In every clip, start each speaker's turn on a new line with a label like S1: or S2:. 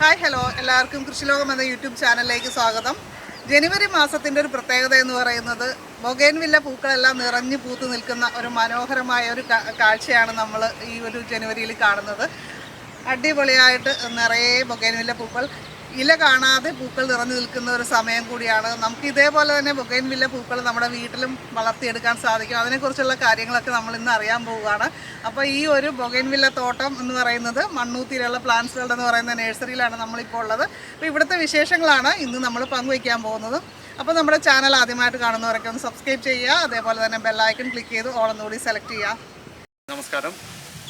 S1: Hi hello. എല്ലാവർക്കും കൃഷിലോകം എന്ന YouTube ചാനലിലേക്ക് സ്വാഗതം. ജനുവരി മാസത്തിന്റെ ഒരു പ്രത്യേകത എന്ന് പറയുന്നത് ബൊഗേൻവില്ല പൂക്കളെല്ലാം നിറഞ്ഞു പൂത്തു നിൽക്കുന്ന ഒരു മനോഹരമായ ഒരു കാഴ്ചയാണ് നമ്മൾ ഈ ഒരു ജനുവരിയിൽ കാണുന്നത്. അടിപൊളിയായിട്ട് നിറയെ ബൊഗേൻവില്ല പൂക്കൾ ഇല കാണാതെ പൂക്കൾ നിറഞ്ഞു നിൽക്കുന്ന ഒരു സമയം കൂടിയാണ്. നമുക്ക് ഇതേപോലെ തന്നെ ബൊഗൈൻവില്ല പൂക്കൾ നമ്മുടെ വീട്ടിലും വളർത്തിയെടുക്കാൻ സാധിക്കും. അതിനെക്കുറിച്ചുള്ള കാര്യങ്ങളൊക്കെ നമ്മൾ ഇന്ന് അറിയാൻ പോവുകയാണ്. അപ്പോൾ ഈ ഒരു ബൊഗൈൻവില്ല തോട്ടം എന്ന് പറയുന്നത് മണ്ണൂത്തിയിലുള്ള പ്ലാന്റ്സ് എന്ന് പറയുന്ന നഴ്സറിയിലാണ് നമ്മളിപ്പോൾ ഉള്ളത്. അപ്പോൾ ഇവിടുത്തെ വിശേഷങ്ങളാണ് ഇന്ന് നമ്മൾ പങ്കുവയ്ക്കാൻ പോകുന്നത്. അപ്പോൾ നമ്മുടെ ചാനൽ ആദ്യമായിട്ട് കാണുന്നവരൊക്കെ ഒന്ന് സബ്സ്ക്രൈബ് ചെയ്യുക. അതേപോലെ തന്നെ ബെല്ലൈക്കൺ ക്ലിക്ക് ചെയ്ത് ഓളൊന്നുകൂടി സെലക്ട് ചെയ്യുക.
S2: നമസ്കാരം.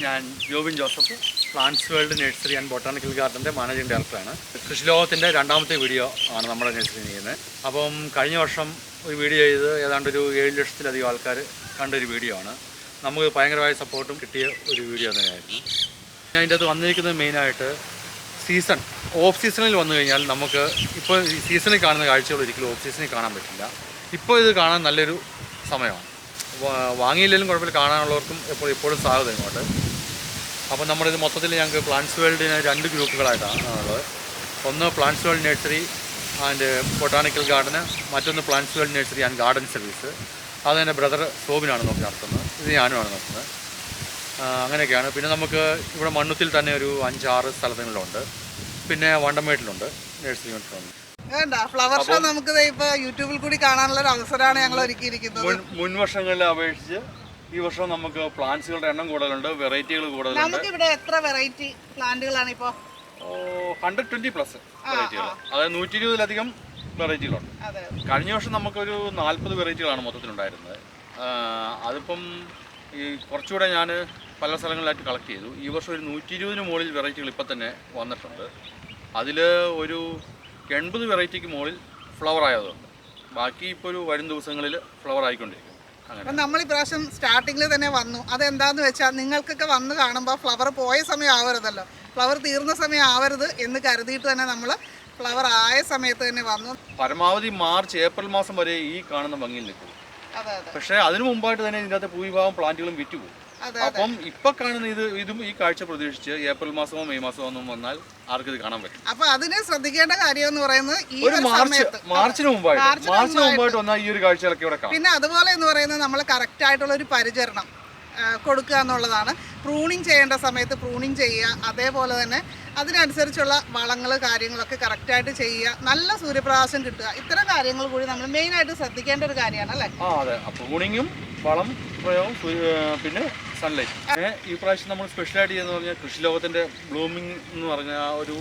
S2: ഞാൻ Jobin Joseph. Plants world nursery and botanical ഗാർഡന്റെ managing ഡയറക്ടറാണ് കൃഷി കൃഷിലോകത്തിന്റെ രണ്ടാമത്തെ വീഡിയോ ആണ് നമ്മുടെ നഴ്സറി ചെയ്യുന്നത്. അപ്പം കഴിഞ്ഞ വർഷം ഒരു വീഡിയോ ചെയ്ത് ഏതാണ്ട് ഒരു ഏഴ് ലക്ഷത്തിലധികം ആൾക്കാർ കണ്ടൊരു വീഡിയോ ആണ്. നമുക്ക് ഭയങ്കരമായ സപ്പോർട്ടും കിട്ടിയ ഒരു വീഡിയോ തന്നെയായിരുന്നു. അതിന്റെ അത് വന്നിരിക്കുന്നത് മെയിനായിട്ട് സീസൺ ഓഫ് സീസണിൽ വന്നു കഴിഞ്ഞാൽ നമുക്ക് ഇപ്പോൾ ഈ സീസണിൽ കാണുന്ന കാഴ്ചകൾ ഒരിക്കലും ഓഫ് സീസണിൽ കാണാൻ പറ്റില്ല. ഇപ്പോൾ ഇത് കാണാൻ നല്ലൊരു സമയമാണ്. വാങ്ങിയില്ലെങ്കിലും കുഴപ്പമില്ല. കാണാനുള്ളവർക്കും എപ്പോഴും എപ്പോഴും സാധ്യത ഇങ്ങോട്ട്. അപ്പോൾ നമ്മളിത് മൊത്തത്തിൽ ഞങ്ങൾക്ക് പ്ലാന്റ്സ് വേൾഡിന് രണ്ട് ഗ്രൂപ്പുകളായിട്ടാണ് ഉള്ളത്. ഒന്ന് plants world nursery and botanical ഗാർഡന് മറ്റൊന്ന് plants world nursery and garden service. അത് എന്റെ ബ്രദർ സോബിനാണ് നോക്കി നടത്തുന്നത്. ഇത് ഞാനുമാണ് നോക്കുന്നത് അങ്ങനെയൊക്കെയാണ്. പിന്നെ നമുക്ക് ഇവിടെ മണ്ണുത്തിൽ തന്നെ ഒരു അഞ്ചാറ് സ്ഥലങ്ങളിലുണ്ട്. പിന്നെ വണ്ടമേട്ടിലുണ്ട് നഴ്സറി യൂണിറ്റുണ്ട്
S1: വേണ്ട ഫ്ലവർ ഷോ നമുക്ക് യൂട്യൂബിൽ കൂടി കാണാനുള്ള ഒരു അവസരമാണ് ഞങ്ങൾ ഒരുക്കിയിരിക്കുന്നത്
S2: മുൻ മുൻ വർഷങ്ങളിലെ അപേക്ഷിച്ച് ഈ വർഷം നമുക്ക് പ്ലാന്റ്സുകളുടെ എണ്ണം കൂടുതലുണ്ട് വെറൈറ്റികൾ കൂടുതലുണ്ട്.
S1: നമുക്ക് ഇവിടെ എത്ര വെറൈറ്റി പ്ലാന്റുകളാണ് ഇപ്പോ?
S2: ഹൺഡ്രഡ് ട്വന്റി പ്ലസ് വെറൈറ്റികൾ. അതായത് നൂറ്റി ഇരുപതിലധികം വെറൈറ്റികളുണ്ട് കഴിഞ്ഞ വർഷം നമുക്കൊരു നാൽപ്പത് വെറൈറ്റികളാണ് മൊത്തത്തിലുണ്ടായിരുന്നത്. അതിപ്പം ഈ കുറച്ചുകൂടെ ഞാൻ പല സ്ഥലങ്ങളിലായിട്ട് കളക്ട് ചെയ്തു. ഈ വർഷം ഒരു നൂറ്റി ഇരുപതിന് മുകളിൽ വെറൈറ്റികൾ ഇപ്പം തന്നെ വന്നിട്ടുണ്ട്. അതിൽ ഒരു എൺപത് വെറൈറ്റിക്ക് മുകളിൽ ഫ്ലവർ ആയതുണ്ട്. ബാക്കി ഇപ്പോൾ ഒരു വരും ദിവസങ്ങളിൽ ഫ്ലവർ ആയിക്കൊണ്ടിരിക്കും.
S1: അപ്പം നമ്മൾ ഇപ്രാവശ്യം സ്റ്റാർട്ടിങ്ങിൽ തന്നെ വന്നു. അതെന്താന്ന് വെച്ചാൽ നിങ്ങൾക്കൊക്കെ വന്ന് കാണുമ്പോൾ ഫ്ലവർ പോയ സമയം ആവരുതല്ലോ. ഫ്ലവർ തീർന്ന സമയം ആവരുത് എന്ന് കരുതിയിട്ട് തന്നെ നമ്മൾ ഫ്ലവർ ആയ സമയത്ത് തന്നെ വന്നു.
S2: പരമാവധി മാർച്ച് ഏപ്രിൽ മാസം വരെ ഈ കാണുന്ന ഭംഗിയിൽ നിൽക്കും.
S1: അതെ അതെ.
S2: പക്ഷേ അതിനു മുമ്പായിട്ട് തന്നെ ഇതിന്റെ അകത്ത് ഭൂരിഭാഗം പ്ലാന്റുകളും വിറ്റുപോകും. അപ്പം ഇപ്പൊ കാണുന്ന ഇത് ഇതും ഈ കാഴ്ച പ്രതീക്ഷിച്ച് ഏപ്രിൽ മാസമോ മെയ് മാസമോ ഒന്നും വന്നാൽ ആർക്കും ഇത് കാണാൻ പറ്റും.
S1: അപ്പൊ അതിന് ശ്രദ്ധിക്കേണ്ട കാര്യം എന്ന് പറയുന്നത് ഈ
S2: ഒരു മാർച്ച് മാർച്ചിന് മുമ്പായിട്ട്
S1: മാർച്ചിന്
S2: മുമ്പായിട്ട് വന്നാൽ ഈ ഒരു കാഴ്ചകളൊക്കെ ഇവിടെ കാണാം.
S1: പിന്നെ അതുപോലെ എന്ന് പറയുന്നത് നമ്മൾ കറക്റ്റ് ആയിട്ടുള്ള ഒരു പരിചരണം കൊടുക്കുക എന്നുള്ളതാണ്. പ്രൂണിങ് ചെയ്യേണ്ട സമയത്ത് പ്രൂണിങ് ചെയ്യുക അതേപോലെ തന്നെ അതിനനുസരിച്ചുള്ള വളങ്ങൾ കാര്യങ്ങളൊക്കെ കറക്റ്റായിട്ട് ചെയ്യുക നല്ല സൂര്യപ്രകാശം കിട്ടുക ഇത്തരം കാര്യങ്ങൾ കൂടി നമ്മൾ മെയിനായിട്ട് ശ്രദ്ധിക്കേണ്ട ഒരു കാര്യമാണ് അല്ലേ?
S2: ആ അതെ. പ്രൂണിങ്ങും വളം പ്രയോഗം പിന്നെ സൺലൈറ്റ് ഈ പ്രാവശ്യം നമ്മൾ സ്പെഷ്യലായിട്ട് ചെയ്യുന്ന പറഞ്ഞാൽ കൃഷി ലോകത്തിന്റെ ബ്ലൂമിംഗ് എന്ന് പറഞ്ഞ ആ ഒരു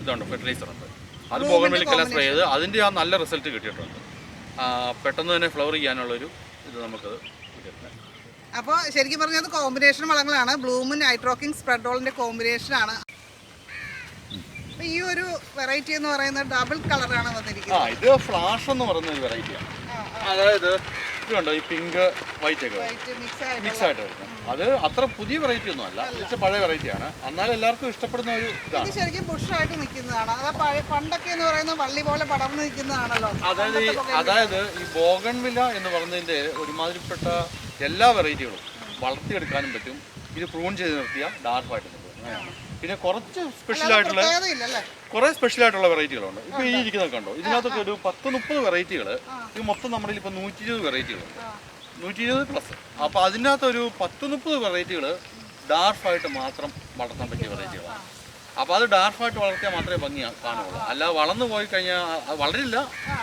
S2: ഇതുണ്ട് ഫെർട്ടിലൈസർ ഉണ്ട്. അത് പോകാൻ കലാ സ്പ്രേ ചെയ്ത്. അതിന്റെ ആ നല്ല റിസൾട്ട് കിട്ടിയിട്ടുണ്ട്. പെട്ടെന്ന് തന്നെ ഫ്ലവർ ചെയ്യാനുള്ളൊരു ഇത് നമുക്കത്
S1: അപ്പോൾ ശരിക്കും പറഞ്ഞാൽ അത് കോമ്പിനേഷൻ വളങ്ങളാണ്. ബ്ലൂമും നൈട്രോക്കിംഗ് സ്പ്രെഡോളിന്റെ കോമ്പിനേഷനാണ് ഈ ഒരു വെറൈറ്റി എന്ന് പറയുന്നത് ഡബിൾ കളറാണ് വന്നിരിക്കുന്നത്.
S2: ഇത് ഫ്ലാഷ് എന്ന് പറയുന്ന ഒരു വെറൈറ്റിയാണ് അതായത് കണ്ടോ ഈ പിങ്ക് വൈറ്റ് ഒക്കെ
S1: മിക്സ് ആയിട്ട്
S2: വരുന്നത്. അത് അത്ര പുതിയ വെറൈറ്റി ഒന്നും അല്ല. പഴയ വെറൈറ്റിയാണ് എന്നാലും എല്ലാവർക്കും ഇഷ്ടപ്പെടുന്ന ഒരു ഇതാണ്.
S1: ഇത് ശരിക്കും ബുഷായിട്ട് നിൽക്കുന്നതാണ്. പണ്ടൊക്കെ എന്ന് പറയുന്നത് വള്ളി പോലെ പടർന്നു നിൽക്കുന്നതാണല്ലോ.
S2: അതായത് ഈ അതായത് ഈ ബോഗൺവില്ല എന്ന് പറഞ്ഞതിന്റെ ഒരുമാതിരിപ്പെട്ട എല്ലാ വെറൈറ്റികളും വളർത്തിയെടുക്കാനും പറ്റും. ഇത് പ്രൂൺ ചെയ്ത് നിർത്തിയ ഡാർക്ക് ആയിട്ട് നിൽക്കും. അങ്ങനെയാണ്. പിന്നെ കുറച്ച് സ്പെഷ്യൽ ആയിട്ടുള്ള കുറെ സ്പെഷ്യൽ ആയിട്ടുള്ള വെറൈറ്റികളുണ്ട്. ഇപ്പൊ ഈ ഇരിക്കുന്നത് കണ്ടോ? ഇതിനകത്തൊക്കെ ഒരു പത്ത് മുപ്പത് വെറൈറ്റികൾ ഇത് മൊത്തം നമ്മുടെ ഇപ്പൊ നൂറ്റി ഇരുപത് വെറൈറ്റികളുണ്ട്. നൂറ്റി ഇരുപത് പ്ലസ് അപ്പൊ അതിനകത്ത് ഒരു പത്ത് മുപ്പത് വെറൈറ്റികൾ ഡാർഫായിട്ട് മാത്രം വളർത്താൻ പറ്റിയ വെറൈറ്റികളാണ്. അപ്പൊ അത് ഡാർഫായിട്ട് വളർത്തിയാൽ മാത്രമേ ഭംഗി കാണുള്ളൂ അല്ല വളർന്നു പോയി കഴിഞ്ഞാൽ അത് വളരില്ല.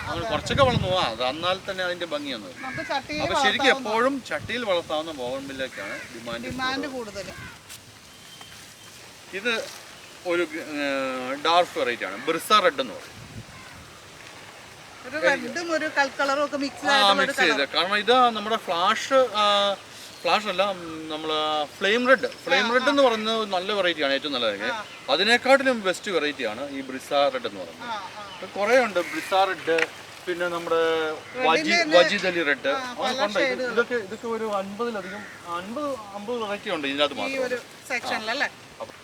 S2: അങ്ങനെ കുറച്ചൊക്കെ വളർന്നു പോവാ. അത് എന്നാൽ തന്നെ അതിന്റെ ഭംഗിയൊന്നും അപ്പൊ ശരിക്കും എപ്പോഴും ചട്ടിയിൽ വളർത്താവുന്ന ബോഗൺവില്ലൊക്കെയാണ് ഡിമാൻഡ്
S1: ഡിമാൻഡ് കൂടുതൽ
S2: ഇത് ഒരു ഡാർക്ക് വെറൈറ്റി ആണ്. ബിർസ റെഡ് എന്ന് പറയും.
S1: മിക്സ്
S2: ചെയ്ത്. കാരണം ഇത് നമ്മുടെ ഫ്ലാഷ് ഫ്ലാഷ് അല്ല നമ്മൾ ഫ്ലെയിം റെഡ് ഫ്ലെയിം റെഡ് എന്ന് പറയുന്നത് നല്ല വെറൈറ്റി ആണ്. ഏറ്റവും നല്ലത് അതിനേക്കാട്ടിലും ബെസ്റ്റ് വെറൈറ്റി ആണ് ഈ ബ്രിസ റെഡ് എന്ന് പറയുന്നത്. കുറേ ഉണ്ട്. ബ്രിസ റെഡ് പിന്നെ നമ്മുടെ വജി വജിദലി റെഡ്. ഇതൊക്കെ ഇതൊക്കെ ഒരു അൻപതിലധികം അൻപത് അമ്പത് വെറൈറ്റി ഉണ്ട് ഇതിനകത്ത്
S1: അത്
S2: മാത്രം.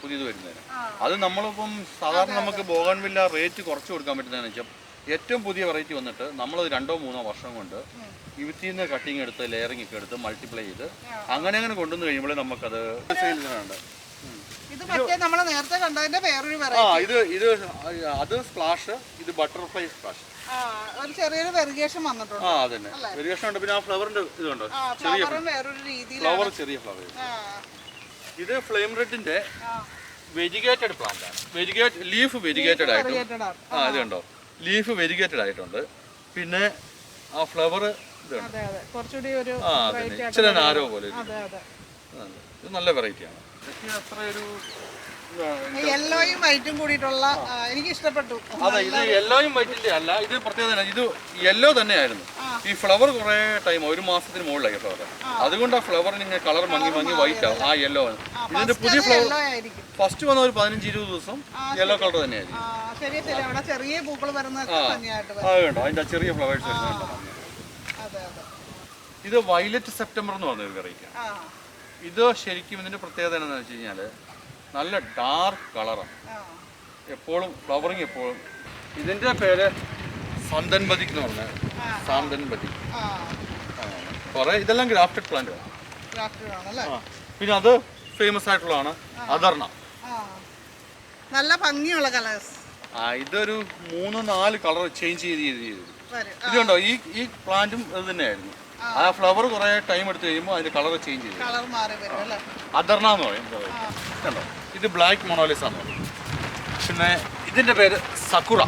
S2: പുതിയത് വരുന്നതിന്. അത് നമ്മളിപ്പം സാധാരണ നമുക്ക് ബോഗൺവില്ല റേറ്റ് കുറച്ച് കൊടുക്കാൻ പറ്റുന്നതെന്ന് വെച്ചാൽ ഏറ്റവും പുതിയ വെറൈറ്റി വന്നിട്ട് നമ്മളത് രണ്ടോ മൂന്നോ വർഷം കൊണ്ട് വിത്തിൽ നിന്ന് കട്ടിങ് എടുത്ത് ലെയറിംഗ് ഒക്കെ എടുത്ത് മൾട്ടിപ്ലൈ ചെയ്ത് അങ്ങനെ അങ്ങനെ കൊണ്ടുവന്ന് കഴിയുമ്പോൾ നമുക്കത് സെയിലിനുണ്ട് ആ ഇത് ഇത് അത് സ്പ്ലാഷ് ഇത് ബട്ടർഫ്ലൈ സ്പ്ലാഷ്
S1: ഒരു ചെറിയൊരു വന്നിട്ടുണ്ട്.
S2: ആ അതന്നെ. വെരിയേഷൻ ഉണ്ട്. പിന്നെ ആ ഫ്ലവറിന്റെ ഇതുണ്ടോ?
S1: ചെറിയ ഫ്ലവറും വേറൊരു രീതിയിലാണ്.
S2: ഫ്ലവർ ചെറിയ ഫ്ലവർ ഇത് ഫ്ലെയിം റെഡിന്റെ
S1: ആ.
S2: വെജിഗേറ്റഡ് പ്ലാന്റ് ആണ്. വെജിഗേറ്റ് ലീഫ് വെജിഗേറ്റഡ് ആയിട്ടും. ആ ഇത് കണ്ടോ ലീഫ് വെജിഗേറ്റഡ് ആയിട്ടുണ്ട്. പിന്നെ ആ ഫ്ലവർ ഇതുണ്ട്.
S1: അതെ അതെ. കുറച്ചുകൂടി ഒരു
S2: ആ ഇച്ചിരി നാരോ പോലെ. ഇത് നല്ല വെറൈറ്റിയാണ് അത്ര ഒരു
S1: യെല്ലോയും വൈറ്റും കൂടിയിട്ടുള്ള എനിക്ക് ഇഷ്ടപ്പെട്ടു
S2: അതെ ഇത് യെല്ലോയും വൈറ്റിന്റെ അല്ല ഇത് പ്രത്യേകത ഇത് യെല്ലോ തന്നെയായിരുന്നു. ഈ ഫ്ലവർ കുറെ ടൈം ഒരു മാസത്തിന് മുകളിലായി ഫ്ലവർ അതുകൊണ്ട് ആ ഫ്ലവറിന് ഇങ്ങനെ കളർ മങ്ങി മങ്ങി വൈറ്റ് ആവും ആ യെല്ലോ ഇതിന്റെ പുതിയ ഫ്ലവർ ഫസ്റ്റ് വന്ന ഒരു പതിനഞ്ച് ഇരുപത് ദിവസം യെല്ലോ കളർ തന്നെയായിരിക്കും.
S1: ചെറിയ പൂക്കൾ വരുന്നതൊക്കെ വരും.
S2: അത് കണ്ടോ? അതിന്റെ ചെറിയ ഫ്ലവേഴ്സ് വരുന്നുണ്ടോ ഇത് വയലറ്റ് സെപ്റ്റംബർ എന്ന് പറഞ്ഞ ഒരു വെറൈറ്റിയാണ് ഇത് ശരിക്കും ഇതിന്റെ പ്രത്യേകത എന്താണെന്ന് വെച്ച് കഴിഞ്ഞാൽ നല്ല ഡാർക്ക് കളറാണ് എപ്പോഴും ഫ്ലവറിങ് എപ്പോഴും. ഇതിന്റെ പേര് സന്തൻപതി എന്ന് പറഞ്ഞ സാന്തൻപതി കുറെ ഇതെല്ലാം ഗ്രാഫ്റ്റഡ് പ്ലാന്റ് പിന്നെ അത് ഫേമസ് ആയിട്ടുള്ളതാണ്
S1: അതർണ നല്ല ഭംഗിയുള്ള കളേഴ്സ്
S2: ആ ഇതൊരു മൂന്ന് നാല് കളർ ചേഞ്ച് ചെയ്ത് ചെയ്ത് ചെയ്തു ഇതുണ്ടോ? ഈ ഈ പ്ലാന്റും ഇത് തന്നെയായിരുന്നു. ആ. ഫ്ലവർ കുറെ ടൈം എടുത്ത് കഴിയുമ്പോൾ അതിന്റെ കളർ ചേഞ്ച് ചെയ്തു. അതർണ എന്ന് പറയും. കണ്ടോ ഇത് ബ്ലാക്ക് മൊണോലിസ് ആണ് പിന്നെ ഇതിന്റെ പേര് സക്കുറ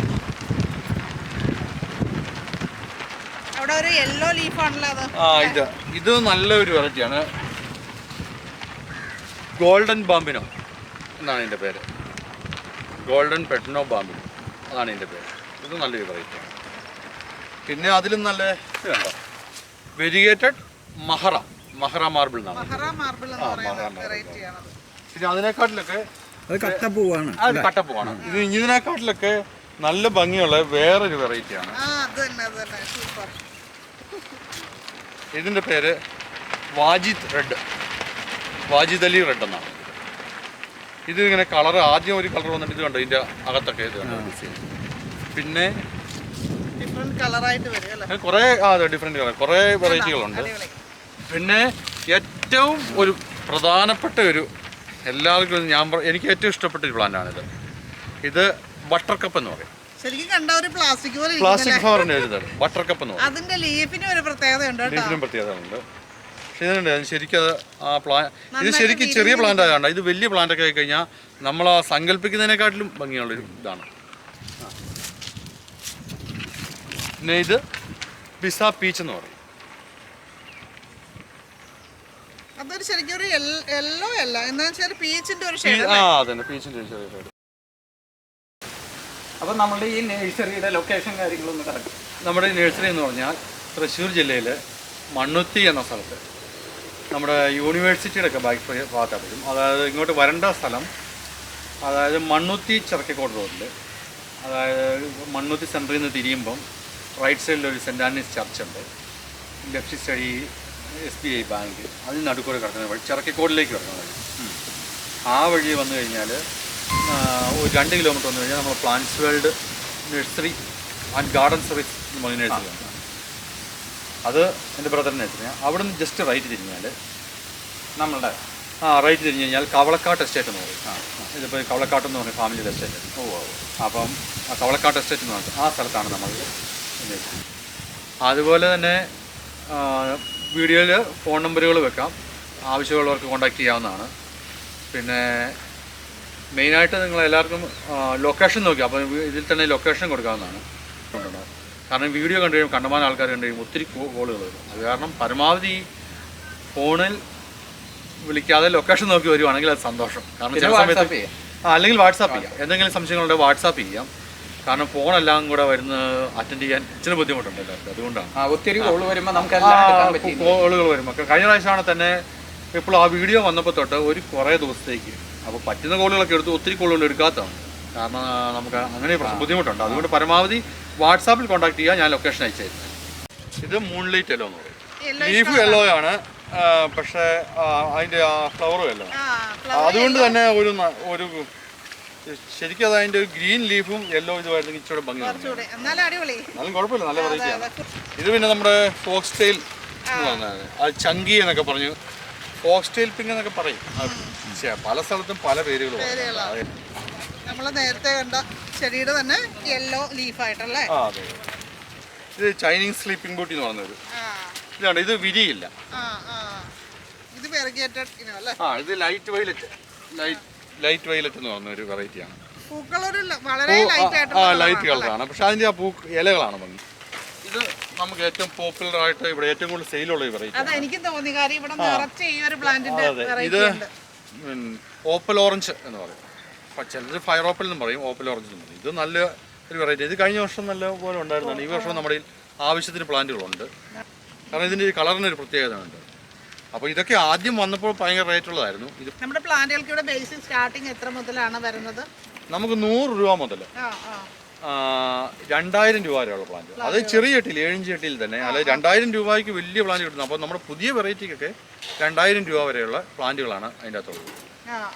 S2: ആ ഇത്. ഇത് നല്ലൊരു വെറൈറ്റിയാണ്. ഗോൾഡൻ ബാമ്പിനോ എന്നാണ് ഇതിന്റെ പേര്. ഗോൾഡൻ പെട്ടനോ ബാമ്പിനോ അതാണ് ഇതിന്റെ പേര്. ഇത് നല്ലൊരു വെറൈറ്റിയാണ്. പിന്നെ അതിലും നല്ല ഇത് കണ്ടോ? വെരിഗേറ്റഡ് മഹറ. മഹറ മാർബിൾ എന്നാണ്.
S1: മഹറ മാർബിൾ
S2: അതിനെക്കാട്ടിലൊക്കെ
S3: അത് കട്ടപ്പൂവാണ്
S2: അത് കട്ടപ്പൂവാണ് ഇത് ഇതിനെക്കാട്ടിലൊക്കെ നല്ല ഭംഗിയുള്ള വേറൊരു വെറൈറ്റിയാണ്
S1: ആ ഇതിന്റെ തന്നെ സൂപ്പർ
S2: ഇതിന്റെ പേര് വാജിദ് റെഡ്. വാജിദ് അലി റെഡ് എന്നാണ്. ഇത് ഇങ്ങനെ കളർ ആദ്യം ഒരു കളർ വന്നിട്ട് ഇത് കണ്ടോ? ഇതിന്റെ അകത്തൊക്കെ ഇത് കണ്ടോ? പിന്നെ
S1: ഡിഫറെന്റ് കളറായിട്ട് വരും അല്ലേ?
S2: കുറേ ആ അതെ ഡിഫറെന്റ് കളർ കുറേ വെറൈറ്റികളുണ്ട് പിന്നെ ഏറ്റവും ഒരു പ്രധാനപ്പെട്ട ഒരു എല്ലാവർക്കും ഞാൻ എനിക്ക് ഏറ്റവും ഇഷ്ടപ്പെട്ട ഒരു പ്ലാന്റാണിത്. ഇത് ബട്ടർ കപ്പ് എന്ന് പറയും.
S1: ശരിക്കും കണ്ട ഒരു പ്ലാസ്റ്റിക് പോലെ
S2: പ്ലാസ്റ്റിക്
S1: ഇരിക്കുന്നല്ലേ?
S2: ഫ്ലവറിന്റെ ഒരു ബട്ടർ കപ്പ് എന്ന് പറയും.
S1: അതിന്റെ ലീഫിന് ഒരു പ്രത്യേകതയുണ്ട്
S2: ശരിക്കും അത് ആ പ്ലാ ഇത് ശരിക്കും ചെറിയ പ്ലാന്റ് ആയതുകൊണ്ട് ഇത് വലിയ പ്ലാന്റ് ഒക്കെ ആയി കഴിഞ്ഞാൽ നമ്മൾ ആ സങ്കല്പിക്കുന്നതിനെക്കാട്ടിലും ഭംഗിയുള്ളൊരു ഇതാണ്. പിന്നെ ഇത് പിസ പീച്ച് എന്ന് പറയും.
S1: അതൊരു ശരിക്കും ഒരു യെല്ലോ അല്ല. എന്താ വെച്ചാൽ പീച്ചിന്റെ ഒരു ഷെയ്ഡ്
S2: ആ അതന്നെ. പീച്ചിന്റെ ഒരു ചെറിയ side.
S3: അപ്പൊ നമ്മളുടെ ഈ നഴ്സറിയുടെ ലൊക്കേഷൻ കാര്യങ്ങളൊന്ന് കറക്റ്റ്
S2: നമ്മുടെ ഈ നഴ്സറി എന്ന് പറഞ്ഞാൽ തൃശ്ശൂർ ജില്ലയിൽ മണ്ണുത്തി എന്ന സ്ഥലത്ത്. നമ്മുടെ യൂണിവേഴ്സിറ്റിയുടെ ഒക്കെ ബാക്ക് ഭാഗത്താണ് വരും. അതായത് ഇങ്ങോട്ട് വരേണ്ട സ്ഥലം അതായത് മണ്ണുത്തി ചിറക്കിക്കോട് റോഡിൽ അതായത് മണ്ണുത്തി സെന്ററിൽ നിന്ന് തിരിയുമ്പം റൈറ്റ് സൈഡിൽ ഒരു സെന്റ് ആൻഡ്രീസ് ചർച്ച് ഉണ്ട്. ലെഫ്റ്റ് ഈ എസ് ബി ഐ ബാങ്ക് അതിന് നടുക്കൂടെ കിടക്കുന്ന വഴി ചിറക്കിക്കോടിലേക്ക് കിടക്കുന്ന വഴി. ആ വഴി വന്നു കഴിഞ്ഞാൽ ഒരു രണ്ട് കിലോമീറ്റർ വന്നു കഴിഞ്ഞാൽ നമ്മൾ plants world nursery and garden service എന്ന് പറഞ്ഞ നഴ്സറി അത് എന്റെ ബ്രദറിനെ വെച്ചാൽ അവിടെ നിന്ന് ജസ്റ്റ് റൈറ്റ് തിരിഞ്ഞാൽ
S3: നമ്മളുടെ
S2: ആ റൈറ്റ് തിരിഞ്ഞ് കഴിഞ്ഞാൽ കവളക്കാട്ട് എസ്റ്റേറ്റ് എന്ന് പറയും. ആ ഇതിപ്പോൾ കവളക്കാട്ട് എന്ന് പറഞ്ഞ ഫാമിലി എസ്റ്റേറ്റ് ഓ ഓ അപ്പം ആ കവളക്കാട്ട് എസ്റ്റേറ്റ് എന്ന് പറഞ്ഞാൽ ആ സ്ഥലത്താണ് നമ്മൾ. അതുപോലെ തന്നെ വീഡിയോയിൽ ഫോൺ നമ്പറുകൾ വെക്കാം. ആവശ്യമുള്ളവർക്ക് കോൺടാക്ട് ചെയ്യാവുന്നതാണ്. പിന്നെ മെയിനായിട്ട് നിങ്ങൾ എല്ലാവർക്കും ലൊക്കേഷൻ നോക്കി. അപ്പോൾ ഇതിൽ തന്നെ ലൊക്കേഷൻ കൊടുക്കാവുന്നതാണ്. കാരണം വീഡിയോ കണ്ടു കഴിയുമ്പോൾ കണ്ടമാനം ആൾക്കാർ കണ്ടു കഴിയുമ്പോൾ ഒത്തിരി കോളുകൾ വരും. അത് കാരണം പരമാവധി ഫോണിൽ വിളിക്കാതെ ലൊക്കേഷൻ നോക്കി വരുവാണെങ്കിൽ അത് സന്തോഷം. കാരണം ചില സമയത്ത് ആ അല്ലെങ്കിൽ വാട്സാപ്പ് ചെയ്യാം. എന്തെങ്കിലും സംശയങ്ങളുണ്ടെങ്കിൽ വാട്സാപ്പ് ചെയ്യാം. കാരണം ഫോണെല്ലാം കൂടെ വരുന്ന അറ്റൻഡ് ചെയ്യാൻ ഇച്ചിരി ബുദ്ധിമുട്ടുണ്ട് എല്ലാവർക്കും അതുകൊണ്ടാണ്.
S3: ആ ഒത്തിരി കോൾ വരുമ്പോൾ നമുക്ക്
S2: കോളുകൾ വരുമ്പോൾ കഴിഞ്ഞ പ്രാവശ്യമാണ് തന്നെ ഇപ്പോൾ ആ വീഡിയോ വന്നപ്പോൾ തൊട്ട് ഒരു കുറേ ദിവസത്തേക്ക്. അപ്പോൾ പറ്റുന്ന കോളുകളൊക്കെ എടുത്ത് ഒത്തിരി കോളുകൾ എടുക്കാത്തതാണ്. കാരണം നമുക്ക് അങ്ങനെ പ്രശ്നം ബുദ്ധിമുട്ടുണ്ട്. അതുകൊണ്ട് പരമാവധി വാട്സാപ്പിൽ കോൺടാക്ട് ചെയ്യുക ഞാൻ ലൊക്കേഷൻ അയച്ചു ഇത് മൂൺലൈറ്റ് യെല്ലോ എന്ന് പറയും.
S1: യെല്ലോ
S2: ലീഫ് യെല്ലോ ആണ്. പക്ഷേ അതിന്റെ ആ ഫ്ലവറും യെല്ലോ
S1: ആ
S2: അതുകൊണ്ട് തന്നെ ഒരു ഒരു ശരിക്കും അത് അതിന്റെ ഒരു ഗ്രീൻ ലീഫും യെല്ലോ ഇതുമായിരുന്നെങ്കിൽ ഇച്ചിരി ഭംഗി
S1: എന്നാലും
S2: കുഴപ്പമില്ല നല്ല വെറൈറ്റിയാണ്. ഇത് പിന്നെ നമ്മുടെ ഫോക്സ് ടെയിൽ അത് ചങ്കി എന്നൊക്കെ പറഞ്ഞു. ഫോക്സ് ടെയിൽ പിങ്ക് എന്നൊക്കെ പറയും. പല സ്ഥലത്തും പല പേരുകളും.
S1: നമ്മൾ നേരത്തെ കണ്ട ചെടിയുടെ തന്നെ യെല്ലോ ലീഫായിട്ടല്ലേ?
S2: ആ അതെ ഇത് ചൈനീസ് സ്ലീപ്പിംഗ് ബ്യൂട്ടി എന്ന് പറഞ്ഞൊരു.
S1: ആ.
S2: ഇതാണ് ഇത് വിരിയില്ല.
S1: ഇത്
S2: ആ light violet light light violet എന്ന് പറഞ്ഞ ഒരു വെറൈറ്റിയാണ് ആ ലൈറ്റ് കളറാണ് പക്ഷെ അതിന്റെ ആ പൂ ഇലകളാണ് ഭംഗി ഇത് നമുക്ക് ഏറ്റവും പോപ്പുലർ ആയിട്ട് ഇവിടെ ഏറ്റവും കൂടുതൽ സെയിലുള്ള ഒരു വെറൈറ്റി
S1: എനിക്കും തോന്നി കാര്യം ഇവിടെ നിറച്ച് ഈ ഒരു പ്ലാന്റിന്റെ
S2: ഇത് ഓപ്പൽ ഓറഞ്ച് എന്ന് പറയും. ചിലർ ഫയർ ഓപ്പൽ എന്നും പറയും ഓപ്പൽ ഓറഞ്ച് എന്ന് പറയും. ഇത് നല്ല ഒരു വെറൈറ്റി ഇത് കഴിഞ്ഞ വർഷം നല്ല പോലെ ഉണ്ടായിരുന്നതാണ്. ഈ വർഷം നമ്മുടെ ആവശ്യത്തിന് പ്ലാന്റുകളുണ്ട്. കാരണം ഇതിന്റെ ഈ കളറിന് ഒരു പ്രത്യേകത ഉണ്ട്. അപ്പോൾ ഇതൊക്കെ ആദ്യം വന്നപ്പോൾ ഭയങ്കര റേറ്റ് ഉള്ളതായിരുന്നു. ഇത്
S1: നമ്മുടെ പ്ലാന്റുകൾക്ക് ഇവിടെ ബേസിക് സ്റ്റാർട്ടിങ് എത്ര മുതലാണ് വരുന്നത്?
S2: നമുക്ക് നൂറ് രൂപ മുതൽ. രണ്ടായിരം രൂപ വരെയുള്ള പ്ലാന്റ് അത് ചെറിയ ചട്ടിയിൽ ഏഴഞ്ച് ചട്ടിയിൽ തന്നെ. അല്ല രണ്ടായിരം രൂപയ്ക്ക് വലിയ പ്ലാന്റ് കിട്ടുന്നു. അപ്പോൾ നമ്മുടെ പുതിയ വെറൈറ്റിക്കൊക്കെ രണ്ടായിരം രൂപ വരെയുള്ള പ്ലാന്റുകളാണ് അതിന്റെ അകത്തുള്ളത്.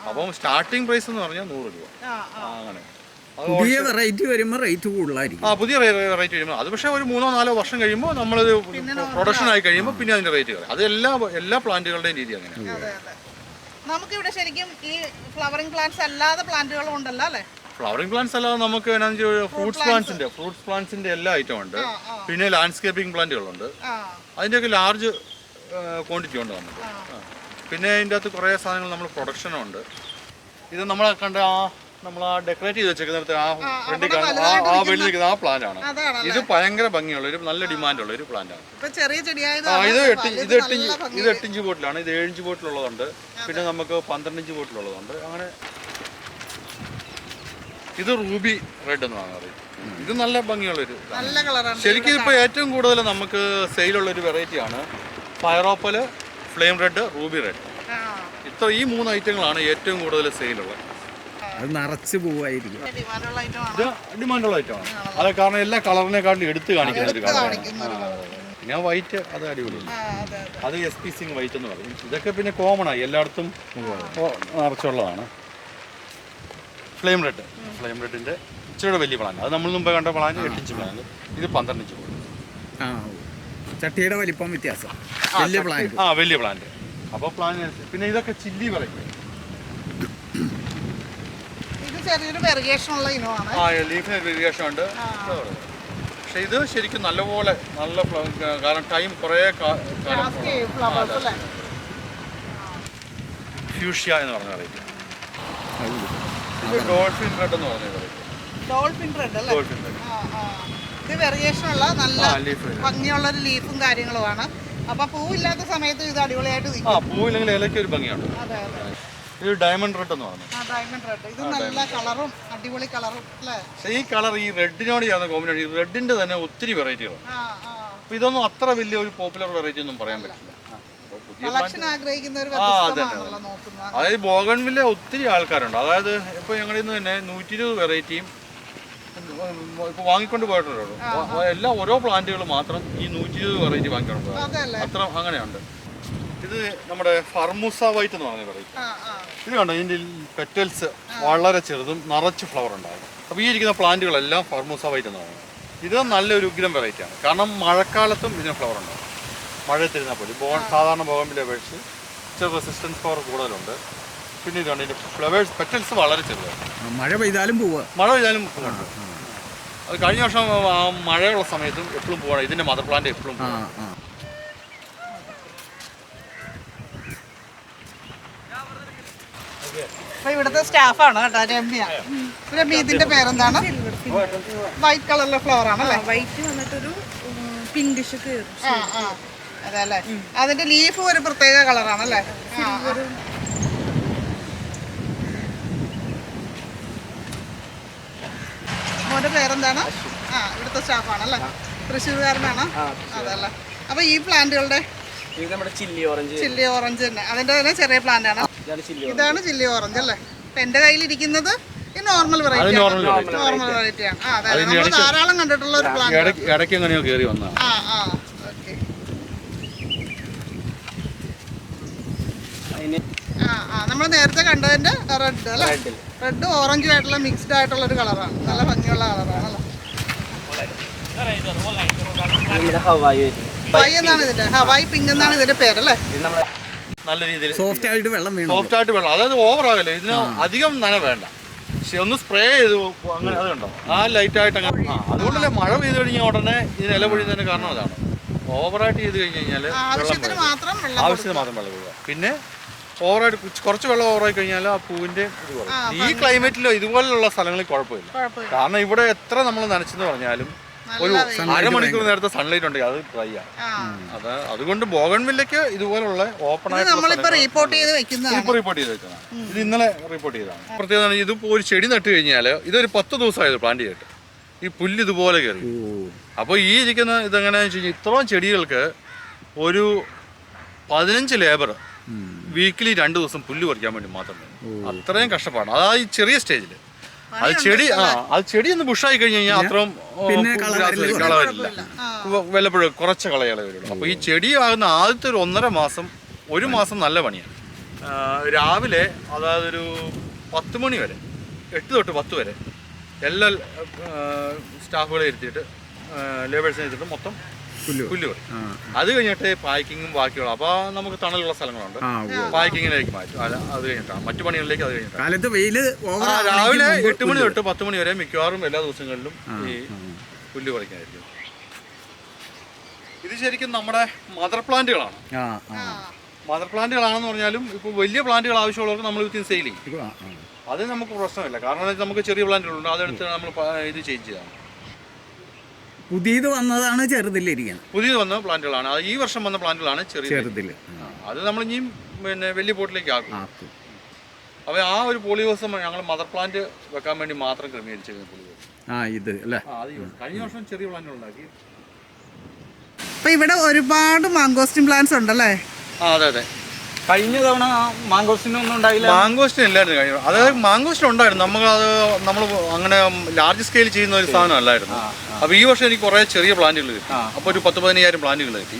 S2: അപ്പം സ്റ്റാർട്ടിംഗ് പ്രൈസ് എന്ന് പറഞ്ഞാൽ നൂറ് രൂപ. അങ്ങനെ.
S3: പുതിയ വെറൈറ്റി വരുമ്പോൾ റേറ്റ് കൂടുതലായിരിക്കും.
S2: ആ പുതിയ വെറൈറ്റി വരുമ്പോൾ അത് പക്ഷേ ഒരു മൂന്നോ നാലോ വർഷം കഴിയുമ്പോൾ നമ്മളത് പ്രൊഡക്ഷൻ ആയി കഴിയുമ്പോൾ പിന്നെ അതിന്റെ റേറ്റ് കയറും അത് എല്ലാ എല്ലാ പ്ലാന്റുകളുടെയും രീതി അങ്ങനെ
S1: അതെ അതെ. നമുക്കിവിടെ ശരിക്കും ഈ ഫ്ലവറിംഗ് പ്ലാന്റ്സ് അല്ലാതെ പ്ലാന്റുകളും ഉണ്ടല്ലോ അല്ലേ?
S2: ഫ്ലവറിംഗ് പ്ലാന്റ്സ് അല്ലാതെ നമുക്ക് ഫ്രൂട്ട്സ് പ്ലാന്റ്സിന്റെ ഫ്രൂട്ട്സ് പ്ലാന്റ്സിന്റെ എല്ലാ ഐറ്റം ഉണ്ട്. പിന്നെ ലാൻഡ്സ്കേപ്പിംഗ് പ്ലാന്റുകളുണ്ട്. അതിന്റെയൊക്കെ ലാർജ് ക്വാണ്ടിറ്റി ഉണ്ട് നമുക്ക്. പിന്നെ അതിന്റെ അകത്ത് കുറേ സാധനങ്ങൾ നമ്മൾ പ്രൊഡക്ഷനുണ്ട്. ഇത് നമ്മളെ കണ്ട ആ നമ്മൾ ആ ഡെക്കറേറ്റ് ചെയ്ത് വെച്ചേക്കുന്നിടത്ത് ആ ഫ്രണ്ടിൽ കാണുന്ന ആ ആ വെള്ളി നിൽക്കുന്ന ആ പ്ലാന്റ് ആണ് ഇത് ഭയങ്കര ഭംഗിയുള്ള ഒരു നല്ല ഡിമാൻഡ് ഉള്ള ഒരു പ്ലാന്റ് ആണ്
S1: ഇപ്പൊ ചെറിയ ചെടിയായത്
S2: ആ ഇത് എട്ട് ഇത് എട്ട് ഇത് എട്ടിഞ്ച് ബോട്ടിലാണ്. ഇത് ഏഴിഞ്ച് ബോട്ടിലുള്ളതുണ്ട്. പിന്നെ നമുക്ക് പന്ത്രണ്ട് ഇഞ്ച് ബോട്ടിലുള്ളതുണ്ട്. അങ്ങനെ ഇത് റൂബി റെഡ് എന്ന് പറഞ്ഞത് ഇത് നല്ല ഭംഗിയുള്ളൊരു ഒരു
S1: നല്ല കളറാണ്.
S2: ശരിക്കും ഇപ്പൊ ഏറ്റവും കൂടുതൽ നമുക്ക് സെയിലുള്ള ഒരു വെറൈറ്റിയാണ് fire opal flame red ruby red ഇത്ര ഈ മൂന്ന് ഐറ്റങ്ങളാണ് ഏറ്റവും കൂടുതൽ സെയിലുള്ളത്
S3: അത് നിറച്ച് പോവായിരിക്കും.
S1: ഡിമാൻഡുള്ള ഐറ്റമാണ്
S2: ഇത് ഡിമാൻഡുള്ള ഐറ്റമാണ് അത് കാരണം എല്ലാ കളറിനെക്കാട്ടിലും എടുത്ത് കാണിക്കുന്ന ഒരു കളറാണ് പിന്നെ വൈറ്റ് അത് അടിപൊളിയാണ്
S1: ആ അതെ
S2: എസ് പി സിംഗ് വൈറ്റ് എന്ന് പറയും. ഇതൊക്കെ പിന്നെ കോമൺ ആയി എല്ലായിടത്തും നിറച്ചുള്ളതാണ്. ഫ്ലെയിം റെഡ് ഫ്ലെയിം റെഡിന്റെ ഇച്ചിരി വലിയ പ്ലാൻ അത് നമ്മൾ മുമ്പ് കണ്ട പ്ലാൻ എട്ടിഞ്ച് പ്ലാൻ ഇത് പന്ത്രണ്ട് ഇഞ്ച്
S3: ആ ചട്ടിയുടെ വലിപ്പം വ്യത്യാസം. വലിയ പ്ലാന്റ്
S2: ആ വലിയ പ്ലാന്റ് അപ്പോൾ പ്ലാൻ പിന്നെ ഇതൊക്കെ ചില്ലി പറയും
S1: ഇത് ചെറിയൊരു ഉള്ള ഇനമാണ്.
S2: ആ ലീഫിന് വേരിയേഷൻ ഉണ്ട്. പക്ഷെ ഇത് ശരിക്കും നല്ലപോലെ നല്ല കാരണം ടൈം കുറേ കാ- കാലം
S1: ഫ്ലവേഴ്സ് അല്ലേ?
S2: ഫ്യൂഷ്യ എന്ന് പറഞ്ഞ വെറൈറ്റി ഇത് ഡോൾഫിൻ റെഡ് എന്ന് പറഞ്ഞ വെറൈറ്റി
S1: ഡോൾഫിൻ റെഡ് അല്ലേ?
S2: ഡോൾഫിൻ റെഡ്
S1: ആ, ആ. ഇത് ഉള്ള നല്ല
S2: ആ
S1: ഭംഗിയുള്ള ഒരു ലീഫും കാര്യങ്ങളുമാണ്. അപ്പൊ പൂവില്ലാത്ത സമയത്ത് ഇത് അടിപൊളിയായിട്ട്
S2: ആ പൂവില്ലെങ്കിൽ ഇലയ്ക്ക് ഒരു ഭംഗിയുണ്ട്.
S1: അതെ അതെ.
S2: ഇത് ഡയമണ്ട് റെഡ് എന്ന് പറഞ്ഞു
S1: ഡയമണ്ട് റെഡ് ഇത് നല്ല കളറും അടിപൊളി കളറും അല്ലേ?
S2: പക്ഷേ ഈ കളർ ഈ റെഡിനോട് ചേർന്ന കോമ്പിനേഷൻ റെഡിന്റെ തന്നെ ഒത്തിരി
S1: വെറൈറ്റികളാണ്
S2: അപ്പോൾ ഇതൊന്നും അത്ര വലിയ ഒരു പോപ്പുലർ വെറൈറ്റി ഒന്നും പറയാൻ പറ്റില്ല. അതായത് ബോഗൺവില്ല ഒത്തിരി ആൾക്കാരുണ്ട്. അതായത് ഇപ്പൊ ഞങ്ങളുടെ ഇന്ന് തന്നെ നൂറ്റി ഇരുപത് വെറൈറ്റിയും ഇപ്പൊ വാങ്ങിക്കൊണ്ട് പോയിട്ടുള്ളൂ. എല്ലാ ഓരോ പ്ലാന്റുകൾ മാത്രം ഈ നൂറ്റി ഇരുപത് വെറൈറ്റി വാങ്ങിക്കൊണ്ട് പോകാം അത്ര അങ്ങനെയുണ്ട്. ഇത് നമ്മുടെ ഫർമൂസ വൈറ്റ് എന്ന് പറഞ്ഞ പറയും
S1: ആ ആ.
S2: ഇത് കണ്ടോ ഇതിന്റെ പെറ്റൽസ് വളരെ ചെറുതും നിറച്ച് ഫ്ലവർ ഉണ്ടാകും. അപ്പോൾ ഈ ഇരിക്കുന്ന പ്ലാന്റുകളെല്ലാം ഫർമൂസ വൈറ്റ് എന്ന് പറയുന്നത് ഇത് നല്ലൊരു ഉഗ്രം വെറൈറ്റിയാണ് കാരണം മഴക്കാലത്തും ഇതിന് ഫ്ലവർ ഉണ്ടാകും. മഴയത്തിരുന്നാൽ പോലും. ബോൺ സാധാരണ ബോഗമ്പിലെ അപേക്ഷിച്ച് ഇച്ചിരി റെസിസ്റ്റൻസ് പവർ കൂടുതലുണ്ട്. പിന്നെ ഇത് ഇതിന്റെ ഫ്ലവേഴ്സ് പെറ്റൽസ് വളരെ ചെറുതാണ്.
S3: മഴ പെയ്താലും പോവുക.
S2: മഴ പെയ്താലും പൂവുണ്ട്. അത് കഴിഞ്ഞ വർഷം മഴയുള്ള സമയത്തും എപ്പോഴും പോകണം ഇതിന്റെ മദർ പ്ലാന്റ് എപ്പോഴും
S3: ആ.
S1: അപ്പൊ ഇവിടുത്തെ സ്റ്റാഫാണ് കേട്ടോ രമ്യ. രമ്യ ഇതിന്റെ പേരെന്താണ്? വൈറ്റ് കളറിലെ ഫ്ലവർ ആണല്ലേ?
S4: വൈറ്റ് വന്നിട്ടൊരു പിങ്കിഷ് കയറും
S1: ആ ആ. അതെ അല്ലേ? അതിന്റെ ലീഫ് ഒരു പ്രത്യേക കളറാണല്ലേ. മോന്റെ പേരെന്താണ്? ആ ഇവിടുത്തെ സ്റ്റാഫാണല്ലേ? തൃശ്ശൂർകാരനാണ്? അതല്ലേ അപ്പൊ ഈ പ്ലാന്റുകളുടെ
S5: ചില്ലി ഓറഞ്ച്
S1: ചില്ലി ഓറഞ്ച് തന്നെ. അതിന്റെ തന്നെ ചെറിയ പ്ലാന്റ് ആണ്.
S5: ഇതാണ് ചില്ലി
S1: ഓറഞ്ച് അല്ലേ? അപ്പൊ എന്റെ കയ്യിലിരിക്കുന്നത് ഈ നോർമൽ വെറൈറ്റി
S2: നോർമൽ വെറൈറ്റി
S1: ആണ്. ആ അതെ നമ്മൾ ധാരാളം കണ്ടിട്ടുള്ള ഒരു പ്ലാന്റ്
S2: ഇടയ്ക്ക് ഇടയ്ക്ക് എങ്ങനെയോ കയറി വന്നാ
S1: ആ ആ ഓക്കെ. ആ ആ നമ്മൾ നേരത്തെ കണ്ടതിന്റെ റെഡ് അല്ലേ? റെഡ് ഓറഞ്ചും ആയിട്ടുള്ള മിക്സ്ഡ് ആയിട്ടുള്ള ഒരു കളറാണ് നല്ല ഭംഗിയുള്ള കളറാണ് അല്ലേ?
S5: ഹവായി
S1: എന്നാണ് ഇതിന്റെ? ഹവായി പിങ്ക് എന്നാണ് ഇതിന്റെ പേരല്ലേ
S2: നല്ല രീതിയിൽ
S3: സോഫ്റ്റ് ആയിട്ട് വെള്ളം വേണം.
S2: സോഫ്റ്റ് ആയിട്ട് വെള്ളം. അതായത് ഓവർ ആകല്ലേ ഇതിന് അധികം നന വേണ്ട. പക്ഷെ ഒന്ന് സ്പ്രേ ചെയ്ത് അങ്ങനെ അത് കണ്ടോ? ആ ലൈറ്റ് ആയിട്ട് അങ്ങനെ ആ അതുകൊണ്ടല്ലേ മഴ പെയ്ത് കഴിഞ്ഞാൽ ഉടനെ ഇതിന് ഇല പൊഴിയുന്നതിന് കാരണം അതാണ്. ഓവറായിട്ട് ചെയ്ത് കഴിഞ്ഞ് കഴിഞ്ഞാൽ
S1: ആവശ്യത്തിന് മാത്രം വെള്ളം
S2: കൊടുക്കുക മാത്രം വെള്ളം പിന്നെ ഓവറായിട്ട് കുറച്ച് കുറച്ച് വെള്ളം ഓവറായി കഴിഞ്ഞാൽ ആ പൂവിന്റെ ഇത് കുറയും ഈ ക്ലൈമറ്റിലോ ഇതുപോലുള്ള സ്ഥലങ്ങളിൽ കുഴപ്പമില്ല. കാരണം ഇവിടെ എത്ര നമ്മൾ നനച്ചെന്ന് പറഞ്ഞാലും ഒരു അരമണിക്കൂർ നേരത്തെ സൺലൈറ്റ് ഉണ്ട്. അത് ഡ്രൈ ആണ് അത് അതുകൊണ്ട് ബോഗൺവില്ലയ്ക്ക് ഇതുപോലുള്ള ഓപ്പൺ ആയിട്ട്
S1: റിപ്പോർട്ട് ചെയ്ത് വെക്കുന്നതാണ്.
S2: റിപ്പോർട്ട് ചെയ്ത് വെച്ചതാണ്. ഇത് ഇന്നലെ റിപ്പോർട്ട് ചെയ്തതാണ്. പ്രത്യേകത ഇതിപ്പോ ഒരു ചെടി നട്ട് കഴിഞ്ഞാൽ ഇതൊരു പത്ത് ദിവസമായത് പ്ലാന്റ് ചെയ്തിട്ട്. ഈ പുല്ല് ഇതുപോലെ കയറി അപ്പോൾ ഈ ഇരിക്കുന്ന ഇതെങ്ങനെയാണെന്ന് വെച്ച് കഴിഞ്ഞാൽ ഇത്രയും ചെടികൾക്ക് ഒരു പതിനഞ്ച് ലേബർ വീക്കിലി രണ്ട് ദിവസം പുല്ല് പറിക്കാൻ വേണ്ടി മാത്രമേ. അത്രയും കഷ്ടപ്പാടാണ്. അതാ ഈ ചെറിയ സ്റ്റേജിൽ അത് ചെടി ആ അത് ചെടി ഒന്ന് ബുഷായി കഴിഞ്ഞ് കഴിഞ്ഞാൽ അത്രയും
S3: പിന്നെ കള വരില്ല.
S2: വല്ലപ്പോഴും കുറച്ച് കളയാളെ വരുള്ളൂ അപ്പോൾ ഈ ചെടി ആകുന്ന ആദ്യത്തെ ഒരു ഒന്നര മാസം ഒരു മാസം നല്ല പണിയാണ് രാവിലെ അതായത് ഒരു പത്ത് മണി വരെ എട്ട് തൊട്ട് പത്ത് വരെ എല്ലാ സ്റ്റാഫുകളെ ഇരുത്തിയിട്ട് ലേബേഴ്സിനെ ഇരുത്തിയിട്ട് മൊത്തം
S3: പുല്ല്
S2: പുല്ല് പറയും അത് കഴിഞ്ഞിട്ട് പാക്കിങ്ങും ബാക്കിയുള്ള അപ്പൊ നമുക്ക് തണലുള്ള സ്ഥലങ്ങളുണ്ട്.
S3: പായ്ക്കിങ്ങിലേക്ക്.
S2: പാക്കിങ്ങിലേക്ക് മാറ്റും. അല്ല അത് കഴിഞ്ഞിട്ടാണ്. മറ്റു പണികളിലേക്ക് അത് കഴിഞ്ഞിട്ടാണ്.
S3: കാലത്ത് വെയിൽ ഓവർ
S2: ആ, രാവിലെ എട്ട് മണി തൊട്ട് പത്ത് മണി വരെ മിക്കവാറും എല്ലാ ദിവസങ്ങളിലും ഈ പുല്ല് പറിക്കാനായിരിക്കും. ഇത് ശരിക്കും നമ്മുടെ മദർ പ്ലാന്റുകളാണ്. മദർ പ്ലാന്റുകളാണെന്ന് പറഞ്ഞാലും ഇപ്പോൾ വലിയ പ്ലാന്റുകൾ ആവശ്യമുള്ളവർക്ക് നമ്മൾ വിത്തിൻ സെയിൽ ചെയ്യും. അത് നമുക്ക് പ്രശ്നമില്ല. കാരണം എന്താ നമുക്ക് ചെറിയ പ്ലാന്റുകളുണ്ട്. അതെടുത്ത് നമ്മൾ ഇത് ചേഞ്ച് ചെയ്യണം.
S3: പുതിയത് വന്നതാണ് ചെറുതിലിരിക്കുന്നത്.
S2: പുതിയത് വന്ന പ്ലാന്റുകളാണ്. അത് ഈ വർഷം വന്ന പ്ലാന്റുകളാണ് ചെറിയ ചെറുതിൽ അത് നമ്മൾ ഇനിയും പിന്നെ വലിയ പോട്ടിലേക്ക് ആക്കും.
S3: ആക്കും.
S2: അപ്പോൾ ആ ഒരു പോളിയോസം ഞങ്ങൾ മദർ പ്ലാന്റ് വെക്കാൻ വേണ്ടി മാത്രം ക്രമീകരിച്ചിരുന്നു പോളിയോസം
S3: ആ ഇത് അല്ലേ?
S2: ആ അത് use. കഴിഞ്ഞ വർഷം ചെറിയ പ്ലാന്റുകൾ ഉണ്ടാക്കി.
S1: അപ്പൊ ഇവിടെ ഒരുപാട് മാങ്കോസ്റ്റിൻ പ്ലാന്റ്സ് ഉണ്ടല്ലേ?
S2: ആ അതെ അതെ.
S3: കഴിഞ്ഞ തവണ മാങ്കോസ്റ്റിനൊന്നും ഉണ്ടായില്ല.
S2: മാങ്കോസ്റ്റിന് ഇല്ലായിരുന്നു കഴിഞ്ഞ അതായത് മാങ്കോസ്റ്റിൻ ഉണ്ടായിരുന്നു. നമ്മൾ അത് നമ്മൾ അങ്ങനെ ലാർജ് സ്കെയിൽ ചെയ്യുന്ന ഒരു സാധനം അല്ലായിരുന്നു. അപ്പോൾ ഈ വർഷം എനിക്ക് കുറേ ചെറിയ പ്ലാന്റുകൾ കിട്ടി. അപ്പോൾ ഒരു പത്ത് പതിനയ്യായിരം പ്ലാന്റുകൾ കിട്ടി.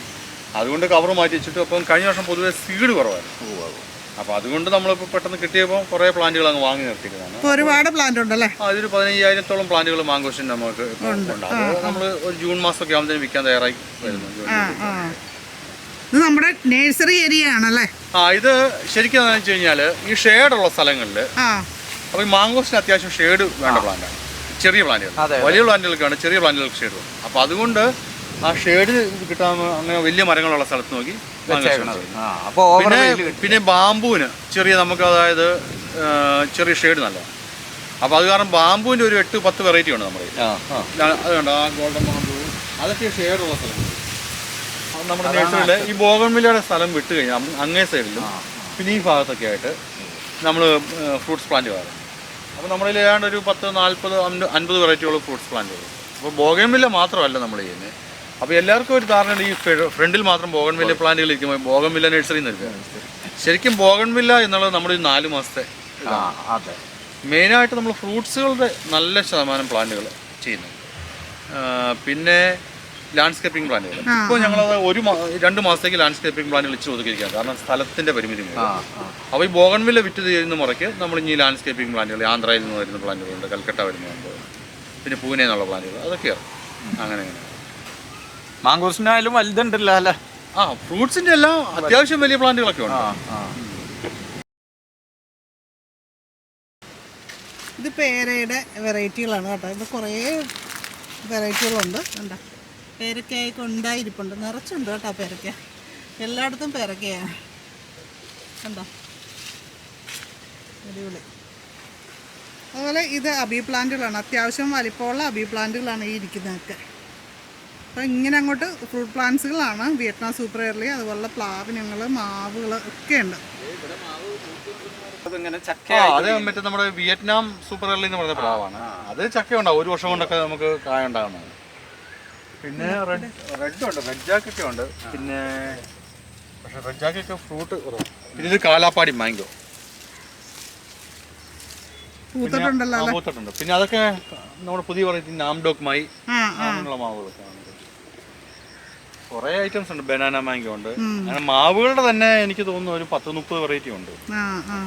S2: അതുകൊണ്ട് കവർ മാറ്റി വെച്ചിട്ട് അപ്പം കഴിഞ്ഞ വർഷം പൊതുവെ സീഡ് കുറവായിരുന്നു. അപ്പോൾ അതുകൊണ്ട് നമ്മളിപ്പോൾ പെട്ടെന്ന് കിട്ടിയപ്പോൾ കുറേ പ്ലാന്റുകൾ അങ്ങ് വാങ്ങി നിർത്തിക്കുന്നതാണ്.
S1: ഒരുപാട് പ്ലാന്റ് ഉണ്ടല്ലേ?
S2: അതൊരു പതിനയ്യായിരത്തോളം പ്ലാന്റുകൾ മാങ്കോസ്റ്റിൻ നമുക്ക് ഉണ്ട്. അത് നമ്മൾ ഒരു ജൂൺ മാസമൊക്കെ ആകുമ്പോഴത്തേനും വിൽക്കാൻ തയ്യാറായി വരുന്നു.
S1: ഇത് നമ്മുടെ നേഴ്സറി ഏരിയ ആണല്ലേ?
S2: ആ ഇത് ശരിക്കും എന്താണെന്ന് വെച്ച് കഴിഞ്ഞാൽ ഈ ഷെയ്ഡുള്ള സ്ഥലങ്ങളിൽ
S1: ആ.
S2: അപ്പോൾ ഈ മാങ്കോസിന് അത്യാവശ്യം ഷെയ്ഡ് വേണ്ട പ്ലാന്റാണ് ചെറിയ പ്ലാന്റുകൾ വലിയ പ്ലാന്റുകൾക്കാണ് ചെറിയ പ്ലാന്റുകൾക്ക് ഷെയ്ഡ് വേണം അപ്പോൾ അതുകൊണ്ട് ആ ഷെയ്ഡ് കിട്ടാൻ അങ്ങനെ വലിയ മരങ്ങളുള്ള സ്ഥലത്ത് നോക്കി പിന്നെ പിന്നെ ബാമ്പുവിന് ചെറിയ നമുക്ക് അതായത് ചെറിയ ഷെയ്ഡ് നല്ല അപ്പോൾ അത് കാരണം ബാമ്പുവിന്റെ ഒരു എട്ട് പത്ത് വെറൈറ്റി ഉണ്ട് നമ്മുടെ അതുകൊണ്ട് ആ ഗോൾഡൻ ബാമ്പു അതൊക്കെ ഷെയ്ഡുള്ള ഉള്ള സ്ഥലം. നമ്മുടെ നേഴ്സറിയിൽ ഈ ബോഗൺവില്ലയുടെ സ്ഥലം വിട്ട് കഴിഞ്ഞാൽ അങ്ങേ സൈഡിലും പിന്നെ ഈ ഭാഗത്തൊക്കെ ആയിട്ട് നമ്മൾ ഫ്രൂട്ട്സ് പ്ലാന്റ് കാണും അപ്പോൾ നമ്മളിൽ ഏതാണ്ട് ഒരു പത്ത് നാൽപ്പത് അൻപത് വെറൈറ്റിയുള്ള ഫ്രൂട്ട്സ് പ്ലാന്റുകൾ അപ്പോൾ ബോഗൻവില്ല മാത്രമല്ല നമ്മൾ ചെയ്യുന്നത്. അപ്പോൾ എല്ലാവർക്കും ഒരു ധാരണ ഈ ഫ്രണ്ടിൽ മാത്രം ബോഗൻവില്ല പ്ലാന്റുകൾ ഇരിക്കുമ്പോൾ ബോഗൻവില്ല നഴ്സറി എന്ന് എടുക്കുക. ശരിക്കും ബോഗൺവില്ല എന്നുള്ളത് നമ്മുടെ ഒരു നാല് മാസത്തെ.
S3: അതെ.
S2: മെയിനായിട്ട് നമ്മൾ ഫ്രൂട്ട്സുകളുടെ നല്ല ശതമാനം പ്ലാന്റുകൾ ചെയ്യുന്നുണ്ട്. പിന്നെ ലാൻഡ്സ്കേപ്പിംഗ് പ്ലാന്റുകൾ ഇപ്പോൾ ഞങ്ങൾ ഒരു രണ്ടു മാസത്തേക്ക് ലാൻഡ്സ്കേപ്പിംഗ് പ്ലാൻ വിളിച്ച് ഒതുക്കിയിരിക്കുക കാരണം സ്ഥലത്തിന്റെ പരിമിതി അപ്പൊ അപ്പോൾ ഈ ബോഗൺവില്ല വിറ്റ് ചെയ്യുന്ന മുറയ്ക്ക് നമ്മൾ ഇനി ലാൻഡ്സ്കേപ്പിംഗ് പ്ലാനുകൾ ആന്ധ്രയിൽ നിന്ന് വരുന്ന പ്ലാന്റുകളുണ്ട് കൽക്കട്ട വരുന്നുണ്ട് പിന്നെ പൂനെ എന്നുള്ള പ്ലാന്റുകൾ അതൊക്കെയാണ് അങ്ങനെ അങ്ങനെ.
S3: മാങ്കോസ്റ്റിനായാലും വലുതുണ്ടല്ലോ അല്ലേ?
S2: ആ ഫ്രൂട്ട്സിന്റെ എല്ലാം അത്യാവശ്യം വലിയ പ്ലാന്റുകളൊക്കെ ഉണ്ട്.
S1: ഇത് പേരയുടെ വെറൈറ്റികളാണ് കേട്ടോ. ഇത് കുറേ വെറൈറ്റികളുണ്ട് കണ്ടോ? പേരക്കയൊക്കെ ഉണ്ടായിരിപ്പുണ്ട് നിറച്ചുണ്ട് കേട്ടോ പേരക്ക. എല്ലായിടത്തും പേരക്കയാണ്. കണ്ടോ? അടിപൊളി. അതുപോലെ ഇത് അബി പ്ലാന്റുകളാണ്. അത്യാവശ്യം വലിപ്പമുള്ള അബി പ്ലാന്റുകളാണ് ഈ ഇരിക്കുന്നതൊക്കെ. അപ്പോൾ ഇങ്ങനെ അങ്ങോട്ട് ഫ്രൂട്ട് പ്ലാന്റ്സുകളാണ്. വിയറ്റ്നാം സൂപ്പർ എയർലി അതുപോലുള്ള പ്ലാവിനങ്ങൾ മാവുകൾ ഒക്കെ ഉണ്ട്.
S2: അത് മറ്റേ നമ്മുടെ വിയറ്റ്നാം സൂപ്പർ എർലി എന്ന് പറഞ്ഞ പ്ലാവാണ്. അത് ചക്ക ഉണ്ടാവും ഒരു വർഷം കൊണ്ടൊക്കെ നമുക്ക് കായ ഉണ്ടാകുന്നതാണ് പിന്നെ റെഡ് റെഡ് ഉണ്ട് റെഡ് ജാക്കൊക്കെ ഉണ്ട്. പിന്നെ പക്ഷെ റെഡ് ജാക്കൊക്കെ ഫ്രൂട്ട് പിന്നെ ഇത് കാലാപ്പാടി മാംഗോ പൂത്തിട്ടുണ്ട്. പിന്നെ അതൊക്കെ നമ്മുടെ പുതിയ
S1: പറയുന്നത് നാംഡോക്കുമായി
S2: അങ്ങനെയുള്ള മാവുകളൊക്കെ ആണ് കുറേ ഐറ്റംസ് ഉണ്ട്. ബനാന മാംഗോ ഉണ്ട്. അങ്ങനെ മാവുകളുടെ തന്നെ എനിക്ക് തോന്നുന്നു ഒരു പത്ത് മുപ്പത് വെറൈറ്റി ഉണ്ട്.
S1: ആ ആ.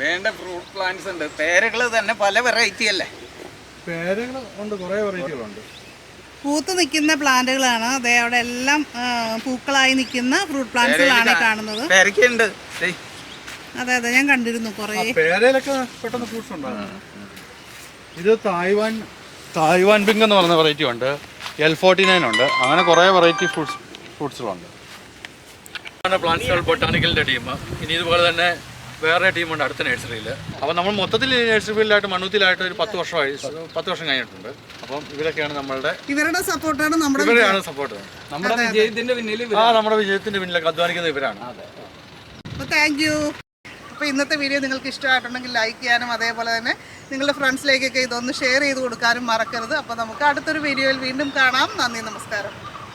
S3: വേണ്ട ഫ്രൂട്ട് പ്ലാന്റ്സ് ഉണ്ട്. പേരകൾ തന്നെ പല വെറൈറ്റി അല്ലേ?
S2: പേരകൾ ഉണ്ട്. കുറേ വെറൈറ്റികളുണ്ട്
S1: പൂത്ത് നിൽക്കുന്ന പ്ലാന്റുകളാണ്. അതെ അവിടെ എല്ലാം പൂക്കളായി നിൽക്കുന്ന ഫ്രൂട്ട് പ്ലാന്റ്സുകളാണ് ഈ കാണുന്നത്. അതെ അതെ ഞാൻ കണ്ടിരുന്നു കുറേ.
S6: പേരയിലൊക്കെ പെട്ടെന്ന് ഫ്രൂട്ട്സ് ഉണ്ടാകും ഇത് തായ്വാൻ തായ്വാൻ പിങ്ക് എന്ന് പറയുന്ന വെറൈറ്റി ഉണ്ട്. എൽ ഫോർട്ടി നയൻ ഉണ്ട്. അങ്ങനെ കുറേ വെറൈറ്റി ഫ്രൂട്ട്സ് ഫ്രൂട്ട്സുകളുണ്ട്
S2: പ്ലാന്റ്സുകൾ ബൊട്ടാണിക്കലിന്റെ ടീം ഇനി ഇതുപോലെ തന്നെ വേറെ ടീമുണ്ട് അടുത്ത നഴ്സറിയിൽ. അപ്പോൾ നമ്മൾ മൊത്തത്തിൽ നഴ്സറി ഫീൽഡിലായിട്ട് മണ്ണൂത്തിലായിട്ട് ഒരു പത്ത് വർഷമായി പത്ത് വർഷം കഴിഞ്ഞിട്ടുണ്ട്. അപ്പം ഇവരൊക്കെയാണ് നമ്മളുടെ
S1: ഇവരുടെ സപ്പോർട്ടാണ് നമ്മുടെ
S2: ഇവരെയാണ് സപ്പോർട്ട്.
S7: നമ്മുടെ വിജയത്തിന്റെ പിന്നിൽ
S2: ആ നമ്മുടെ വിജയത്തിന്റെ പിന്നിലൊക്കെ അധ്വാനിക്കുന്ന ഇവരാണ്.
S1: അപ്പോൾ താങ്ക് യു അപ്പോൾ ഇന്നത്തെ വീഡിയോ നിങ്ങൾക്ക് ഇഷ്ടമായിട്ടുണ്ടെങ്കിൽ ലൈക്ക് ചെയ്യാനും അതേപോലെ തന്നെ നിങ്ങളുടെ ഫ്രണ്ട്സിലേക്കൊക്കെ ഇതൊന്ന് ഷെയർ ചെയ്ത് കൊടുക്കാനും മറക്കരുത്. അപ്പോൾ നമുക്ക് അടുത്തൊരു വീഡിയോയിൽ വീണ്ടും കാണാം. നന്ദി നമസ്കാരം.